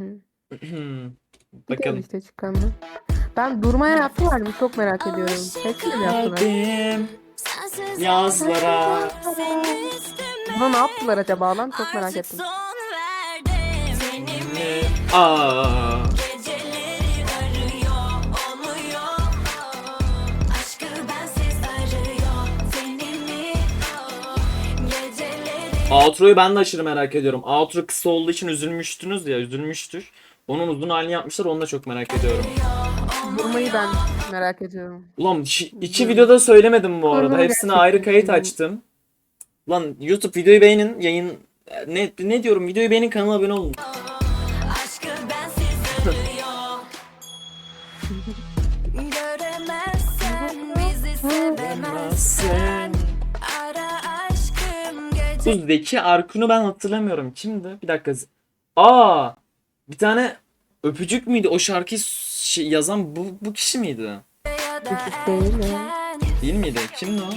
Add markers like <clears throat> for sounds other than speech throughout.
<clears throat> Bakalım. Bakalım. işte çıkanı. Ben durmaya yaptılar mı çok merak ediyorum. Hepsini mi yaptılar? Geldim yazlara. Buna ne yaptılar acaba lan çok merak ettim. Aa. Outro'yu ben de aşırı merak ediyorum. Outro kısa olduğu için üzülmüştünüz ya, üzülmüştür. Onun uzun halini yapmışlar, onu da çok merak ediyorum. Durmayı ben merak ediyorum. Ulan şi- iki videoda söylemedim bu arada. Hepsine ayrı kayıt açtım. Lan YouTube videoyu beğenin, yayın ne ne diyorum? Videoyu beğenin, kanala abone olun. <laughs> Göremezsen bizi sevemezsen Bu Zeki Arkun'u ben hatırlamıyorum. Kimdi? Bir dakika. Aa! Bir tane öpücük müydü? O şarkıyı şey, yazan bu, bu kişi miydi? değil mi? Değil miydi? Kimdi o?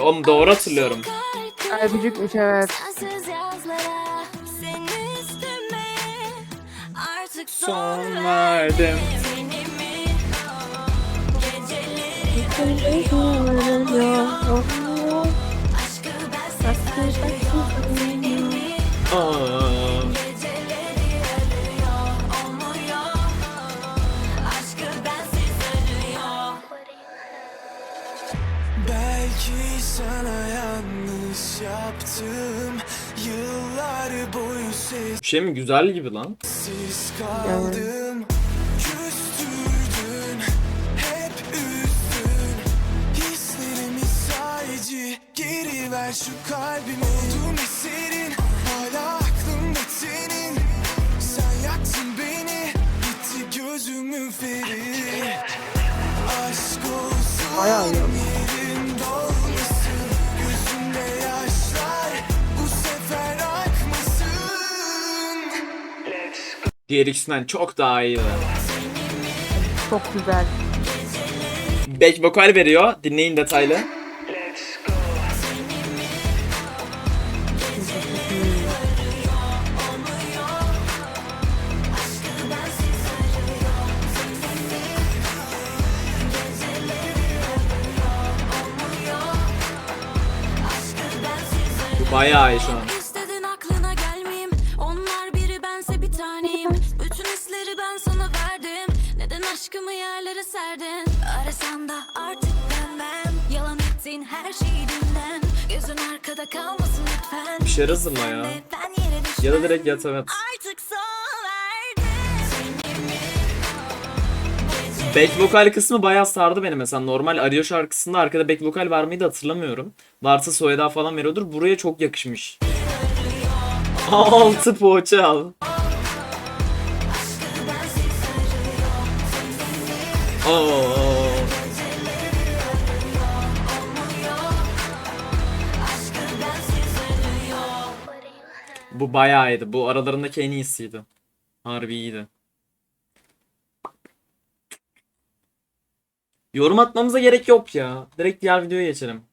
Oğlum doğru hatırlıyorum. Öpücükmüş evet. Son Son ver verdim. Belki sana yanlış yaptım Yıllar boyu Bir şey mi? Güzel gibi lan. sessiz kaldım geri ver şu kalbime Oldum eserin, hala aklımda senin Sen yaktın beni, gitti gözümün feri Aşk olsun olmuş. yerin dolmasın Gözümde yaşlar bu sefer akmasın Diğer ikisinden çok daha iyi. Çok güzel. Back vokal veriyor. Dinleyin detaylı. Bu bayağı iyi şu an. Yerlere serdin? Arasan da artık dönmem. Yalan ettiğin her şeyi dinlen Gözün arkada kalmasın lütfen Bir şeyler hazırla ya. Ya da direkt yat evet. Back vokal kısmı bayağı sardı beni mesela. Normal Arıyor şarkısında arkada back vokal var mıydı hatırlamıyorum. Varsa Soyeda falan veriyordur. Buraya çok yakışmış. Altı poğaça al. Oo. Bu bayağı iyiydi. Bu aralarındaki en iyisiydi. Harbi iyiydi. Yorum atmamıza gerek yok ya. Direkt diğer videoya geçelim.